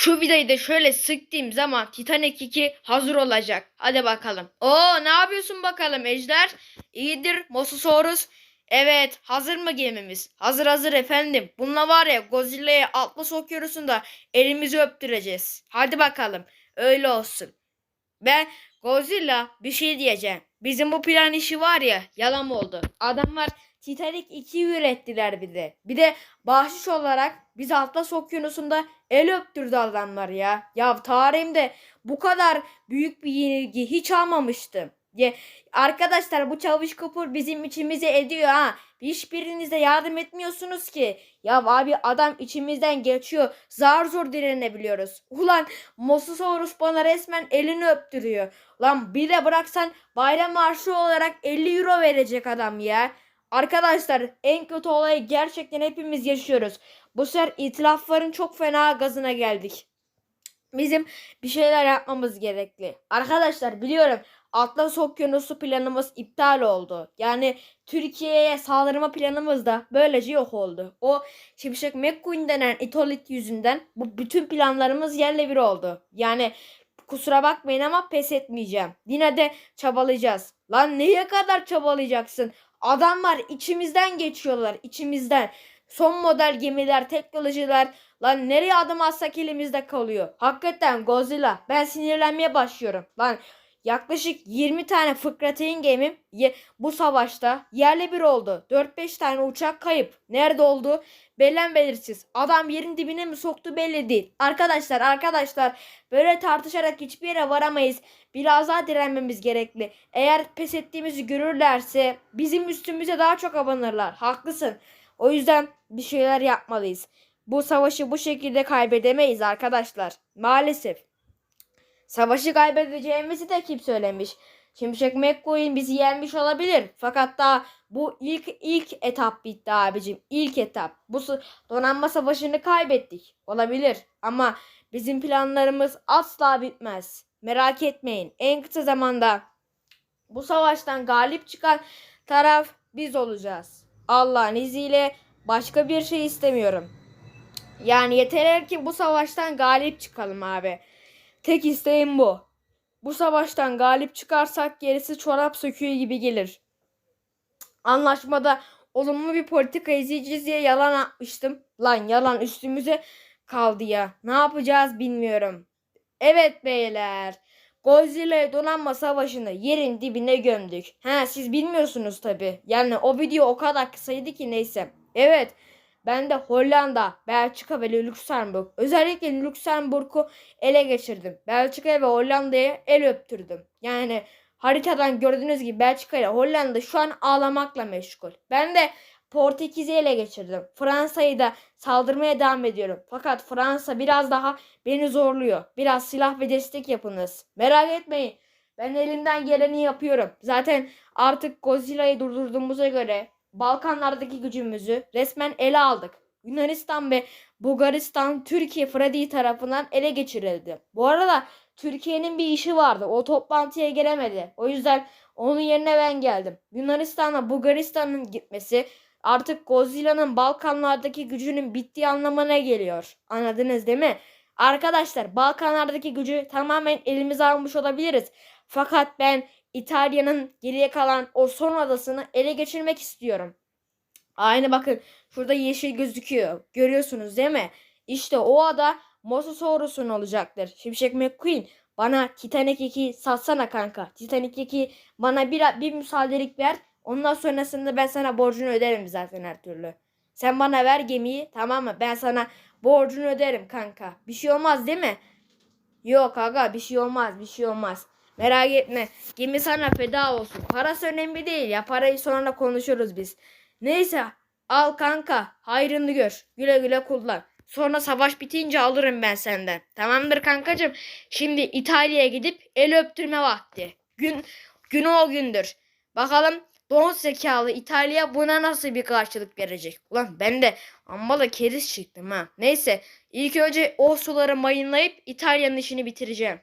Şu vidayı da şöyle sıktığım zaman Titanic 2 hazır olacak. Hadi bakalım. Oo ne yapıyorsun bakalım Ejder? İyidir Mosasaurus. Evet hazır mı gemimiz? Hazır hazır efendim. Bununla var ya Godzilla'ya Atlas Okyanusu'nda elimizi öptüreceğiz. Hadi bakalım. Öyle olsun. Ben Godzilla bir şey diyeceğim. Bizim bu plan işi var ya yalan oldu. Adamlar Titanic 2'yi ürettiler bir de. Bir de bahşiş olarak biz Atlas Okyanusu'nda el öptürdü adamlar ya. Ya tarihimde bu kadar büyük bir yenilgi hiç almamıştım. Ya, arkadaşlar bu çavuş kupur bizim içimize ediyor ha. Hiçbiriniz de yardım etmiyorsunuz ki. Ya abi adam içimizden geçiyor. Zar zor direnebiliyoruz. Ulan Mosasaurus bana resmen elini öptürüyor. Lan bir de bıraksan bayram marşı olarak 50 euro verecek adam ya. Arkadaşlar en kötü olayı gerçekten hepimiz yaşıyoruz. Bu sefer itilafların çok fena gazına geldik. Bizim bir şeyler yapmamız gerekli. Arkadaşlar biliyorum Atlas Okyanusu planımız iptal oldu. Yani Türkiye'ye saldırma planımız da böylece yok oldu. O Şimşek McQueen denen itolit yüzünden bu bütün planlarımız yerle bir oldu. Yani kusura bakmayın ama pes etmeyeceğim. Yine de çabalayacağız. Lan neye kadar çabalayacaksın? Adamlar içimizden geçiyorlar içimizden. Son model gemiler, teknolojiler. Lan nereye adım atsak elimizde kalıyor. Hakikaten Godzilla ben sinirlenmeye başlıyorum. Lan yaklaşık 20 tane fıkrateyn gemim bu savaşta yerle bir oldu. 4-5 tane uçak kayıp. Nerede oldu? Belen belirsiz. Adam yerin dibine mi soktu belli değil. Arkadaşlar arkadaşlar böyle tartışarak hiçbir yere varamayız. Biraz daha direnmemiz gerekli. Eğer pes ettiğimizi görürlerse bizim üstümüze daha çok abanırlar. Haklısın. O yüzden bir şeyler yapmalıyız. Bu savaşı bu şekilde kaybedemeyiz arkadaşlar. Maalesef. Savaşı kaybedeceğimizi de kim söylemiş? Şimşek McQueen bizi yenmiş olabilir. Fakat daha bu ilk ilk etap bitti abicim. İlk etap. Bu donanma savaşını kaybettik. Olabilir. Ama bizim planlarımız asla bitmez. Merak etmeyin. En kısa zamanda bu savaştan galip çıkan taraf biz olacağız. Allah'ın izniyle başka bir şey istemiyorum. Yani yeter ki bu savaştan galip çıkalım abi. Tek isteğim bu. Bu savaştan galip çıkarsak gerisi çorap söküğü gibi gelir. Anlaşmada olumlu bir politika izleyeceğiz diye yalan atmıştım. Lan yalan üstümüze kaldı ya. Ne yapacağız bilmiyorum. Evet beyler. Godzilla donanma savaşını yerin dibine gömdük. Ha siz bilmiyorsunuz tabi. Yani o video o kadar kısaydı ki neyse. Evet. Ben de Hollanda, Belçika ve Lüksemburg. Özellikle Lüksemburg'u ele geçirdim. Belçika ve Hollanda'ya el öptürdüm. Yani haritadan gördüğünüz gibi Belçika ile Hollanda şu an ağlamakla meşgul. Ben de Portekiz'i ele geçirdim. Fransa'yı da saldırmaya devam ediyorum. Fakat Fransa biraz daha beni zorluyor. Biraz silah ve destek yapınız. Merak etmeyin. Ben elimden geleni yapıyorum. Zaten artık Godzilla'yı durdurduğumuza göre Balkanlardaki gücümüzü resmen ele aldık. Yunanistan ve Bulgaristan Türkiye Freddy tarafından ele geçirildi. Bu arada Türkiye'nin bir işi vardı. O toplantıya gelemedi. O yüzden onun yerine ben geldim. Yunanistan'la Bulgaristan'ın gitmesi artık Godzilla'nın Balkanlardaki gücünün bittiği anlamına geliyor. Anladınız değil mi? Arkadaşlar Balkanlardaki gücü tamamen elimize almış olabiliriz. Fakat ben İtalya'nın geriye kalan o son adasını ele geçirmek istiyorum. Aynı bakın şurada yeşil gözüküyor. Görüyorsunuz değil mi? İşte o ada Mosasaurus'un olacaktır. Şimşek McQueen bana Titanic 2 satsana kanka. Titanic 2 bana bir, bir müsaadelik ver. Ondan sonrasında ben sana borcunu öderim zaten her türlü. Sen bana ver gemiyi tamam mı? Ben sana borcunu öderim kanka. Bir şey olmaz değil mi? Yok aga bir şey olmaz bir şey olmaz. Merak etme. Gemi sana feda olsun. Parası önemli değil ya. Parayı sonra konuşuruz biz. Neyse al kanka. Hayrını gör. Güle güle kullan. Sonra savaş bitince alırım ben senden. Tamamdır kankacığım. Şimdi İtalya'ya gidip el öptürme vakti. Gün, gün o gündür. Bakalım don zekalı İtalya buna nasıl bir karşılık verecek? Ulan ben de amma da keriz çıktım ha. Neyse ilk önce o suları mayınlayıp İtalya'nın işini bitireceğim.